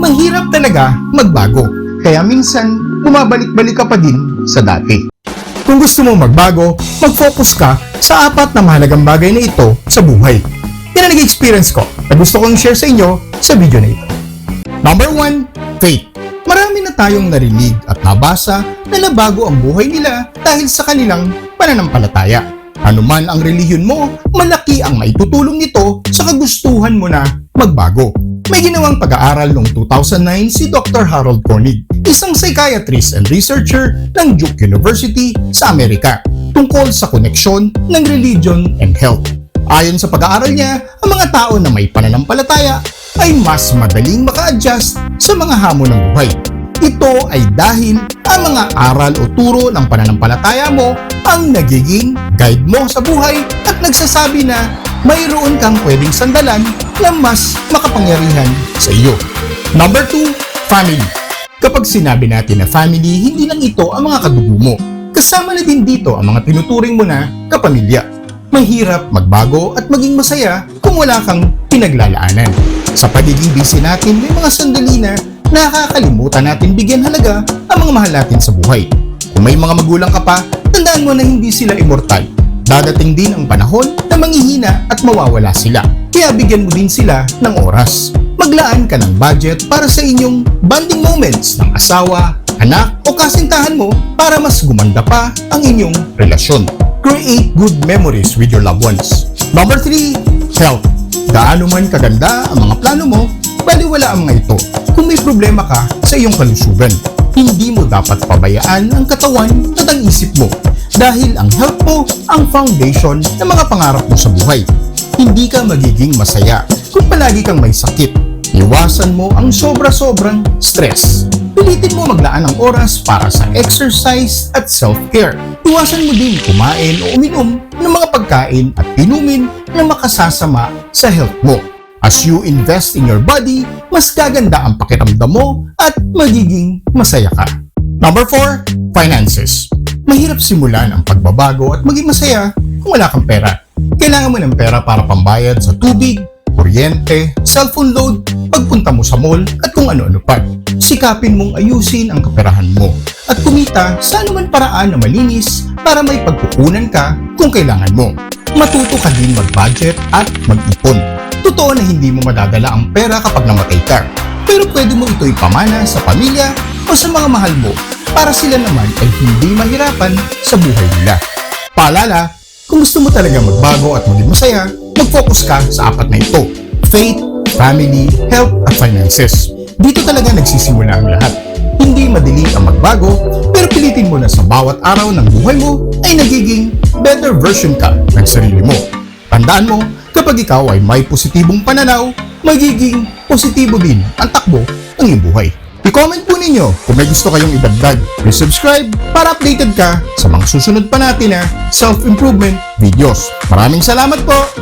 mahirap talaga magbago. Kaya minsan, bumabalik-balik ka pa din sa dati. Kung gusto mo magbago, mag-focus ka sa apat na mahalagang bagay na ito sa buhay. Yan ang nag-experience ko na gusto kong share sa inyo sa video na ito. Number 1, faith. Marami na tayong narinig at nabasa na nabago ang buhay nila dahil sa kanilang pananampalataya. Ano man ang relihiyon mo, malaki ang maitutulong nito sa kagustuhan mo na magbago. May ginawang pag-aaral noong 2009 si Dr. Harold Koenig, isang psychiatrist and researcher ng Duke University sa Amerika, tungkol sa koneksyon ng religion and health. Ayon sa pag-aaral niya, ang mga tao na may pananampalataya ay mas madaling maka-adjust sa mga hamon ng buhay. Ito ay dahil ang mga aral o turo ng pananampalataya mo ang nagiging guide mo sa buhay at nagsasabi na mayroon kang pwedeng sandalan na mas makapangyarihan sa iyo. Number 2, family. Kapag sinabi natin na family, hindi lang ito ang mga kadugo mo. Kasama na din dito ang mga tinuturing mo na kapamilya. Mahirap magbago at maging masaya kung wala kang pinaglalaanan. Sa pagiging busy natin, may mga sandali na nakakalimutan natin bigyan halaga ang mga mahal natin sa buhay. Kung may mga magulang ka pa, tandaan mo na hindi sila immortal. Dadating din ang panahon na manghihina at mawawala sila. Kaya bigyan mo din sila ng oras. Maglaan ka ng budget para sa inyong bonding moments ng asawa, anak o kasintahan mo para mas gumanda pa ang inyong relasyon. Create good memories with your loved ones. Number 3, health. Gaano man kaganda ang mga plano mo, baliwala ang mga ito. Kung may problema ka sa iyong kalusugan, hindi mo dapat pabayaan ang katawan at ang isip mo dahil ang health mo ang foundation ng mga pangarap mo sa buhay. Hindi ka magiging masaya kung palagi kang may sakit. Iwasan mo ang sobra-sobrang stress. Pilitin mo maglaan ng oras para sa exercise at self-care. Iwasan mo din kumain o uminom ng mga pagkain at inumin na makasasama sa health mo. As you invest in your body, mas gaganda ang pakiramdam mo at magiging masaya ka. Number 4, finances. Mahirap simulan ang pagbabago at maging masaya kung wala kang pera. Kailangan mo ng pera para pambayad sa tubig, kuryente, cellphone load, pagpunta mo sa mall at kung ano-ano pa. Sikapin mong ayusin ang kaperahan mo at kumita sa anuman paraan na malinis para may pagkukunan ka kung kailangan mo. Matuto ka din mag-budget at mag-ipon. Totoo na hindi mo madadala ang pera kapag namatay ka. Pero pwede mo ito ipamana sa pamilya o sa mga mahal mo para sila naman ay hindi mahirapan sa buhay nila. Paalala, kung gusto mo talaga magbago at maging masaya, mag-focus ka sa apat na ito. Faith, family, health, at finances. Dito talaga nagsisimula ang lahat. Hindi madali ang magbago, pero pilitin mo na sa bawat araw ng buhay mo ay nagiging better version ka ng sarili mo. Tandaan mo, kapag ikaw ay may positibong pananaw, magiging positibo din ang takbo ng iyong buhay. I-comment po ninyo kung may gusto kayong idagdag. Please subscribe para updated ka sa mga susunod pa natin na self-improvement videos. Maraming salamat po!